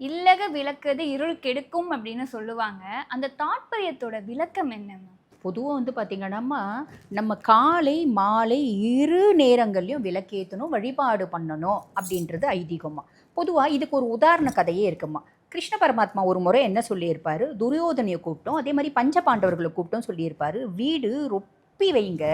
இல்லக விளக்குது இருள் கெடுக்கும் அப்படின்னு சொல்லுவாங்க. அந்த தாற்பயத்தோட விளக்கம் என்ன பொதுவாக வந்து பார்த்திங்கன்னா நம்ம காலை மாலை இரு நேரங்கள்லையும் விளக்கேற்றணும் வழிபாடு பண்ணணும் அப்படின்றது ஐதீகமாக பொதுவாக இதுக்கு ஒரு உதாரண கதையே இருக்குமா? கிருஷ்ண பரமாத்மா ஒரு முறை என்ன சொல்லியிருப்பாரு? துரியோதனையை கூப்பிட்டோம். அதே மாதிரி பஞ்ச பாண்டவர்களை கூப்பிட்டோம் சொல்லியிருப்பார். வீடு ஒப்பி வைங்க.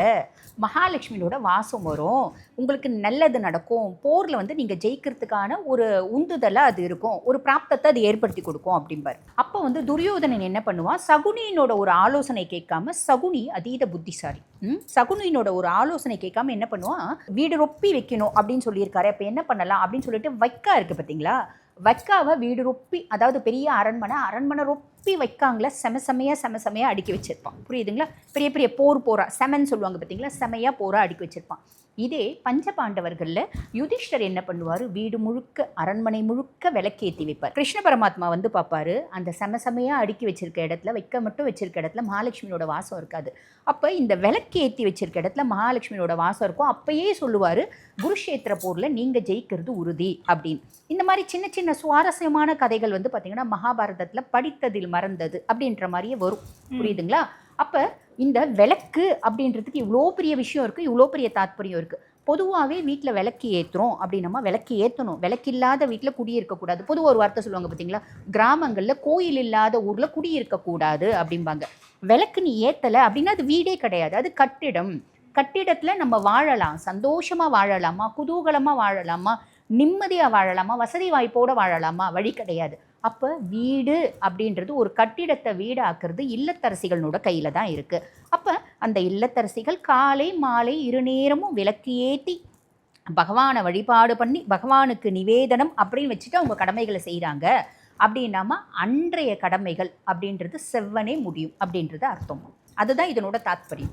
மகாலட்சுமியோட வாசம் வரும். உங்களுக்கு நல்லது நடக்கும். போரில் வந்து நீங்கள் ஜெயிக்கிறதுக்கான ஒரு உந்துதலாக அது இருக்கும். ஒரு பிராப்தத்தை அது ஏற்படுத்தி கொடுக்கும் அப்படிம்பார். அப்போ வந்து துரியோதனன் என்ன பண்ணுவான் சகுனியினோட ஒரு ஆலோசனை கேட்காம சகுனி அதீத புத்திசாலி. ம்? சகுனியினோட ஒரு ஆலோசனை கேட்காம என்ன பண்ணுவான் வீடு ரொப்பி வைக்கணும் அப்படின்னு சொல்லியிருக்காரு. அப்போ என்ன பண்ணலாம் அப்படின்னு சொல்லிட்டு வைக்கா இருக்குது பார்த்தீங்களா வைக்காவை வீடு ரொப்பி அதாவது பெரிய அரண்மனை அரண்மனை ரொப்பி வைக்காங்கள செம செமையா செம செமையாக அடுக்கி வச்சுருப்பான். புரியுதுங்களா? பெரிய பெரிய போர் போரா செமன்னு சொல்லுவாங்க பார்த்தீங்களா செமையா போரா அடுக்கி வச்சுருப்பான். இதே பஞ்ச பாண்டவர்களில் யுதிஷ்டர் என்ன பண்ணுவார்? வீடு முழுக்க அரண்மனை முழுக்க விளக்கேற்றி வைப்பார். கிருஷ்ண பரமாத்மா வந்து பார்ப்பாரு அந்த செம செமையா அடுக்கி வச்சிருக்க இடத்துல வைக்க மட்டும் வச்சிருக்க இடத்துல மகாலட்சுமியோட வாசம் இருக்காது. அப்போ இந்த விளக்கேற்றி வச்சிருக்க இடத்துல மகாலட்சுமியோட வாசம் இருக்கும். அப்பயே சொல்லுவார் குருஷேத்திர போரில் நீங்கள் ஜெயிக்கிறது உறுதி அப்படின்னு. இந்த மாதிரி சின்ன சின்ன சுவாரஸ்யமான கதைகள் வந்து பார்த்திங்கன்னா மகாபாரதத்தில் படித்ததில் மறந்தது அப்படின்ற மாதிரியே வரும். புரியுதுங்களா? அப்போ இந்த விளக்கு அப்படின்றதுக்கு இவ்வளோ பெரிய விஷயம் இருக்குது இவ்வளோ பெரிய தாத்பரியம் இருக்குது பொதுவாகவே வீட்டில் விளக்கு ஏற்றுறோம் அப்படின்னமா விளக்கு ஏற்றணும் விளக்கு இல்லாத வீட்டில் குடியிருக்கக்கூடாது பொதுவாக ஒரு வார்த்தை சொல்லுவாங்க பார்த்தீங்களா கிராமங்களில் கோயில் இல்லாத ஊரில் குடியிருக்கக்கூடாது அப்படிம்பாங்க. விளக்கு நீ ஏற்றலை அப்படின்னா அது வீடே கிடையாது. அது கட்டிடம். கட்டிடத்தில் நம்ம வாழலாம். சந்தோஷமாக வாழலாமா? குதூகலமாக வாழலாமா? நிம்மதியாக வாழலாமா? வசதி வாய்ப்போடு வாழலாமா? வழி கிடையாது. அப்போ வீடு அப்படின்றது ஒரு கட்டிடத்தை வீடாக்குறது இல்லத்தரசிகளோட கையில் தான் இருக்குது அப்போ அந்த இல்லத்தரசிகள் காலை மாலை இரு நேரமும் விளக்கு ஏற்றி பகவானை வழிபாடு பண்ணி பகவானுக்கு நிவேதனம் அப்படின்னு வச்சுட்டு அவங்க கடமைகளை செய்கிறாங்க அப்படின்னாமா? அன்றைய கடமைகள் அப்படின்றது செவ்வனே முடியும் அப்படின்றது அர்த்தம். அதுதான் இதனோட தாத்பரியம்.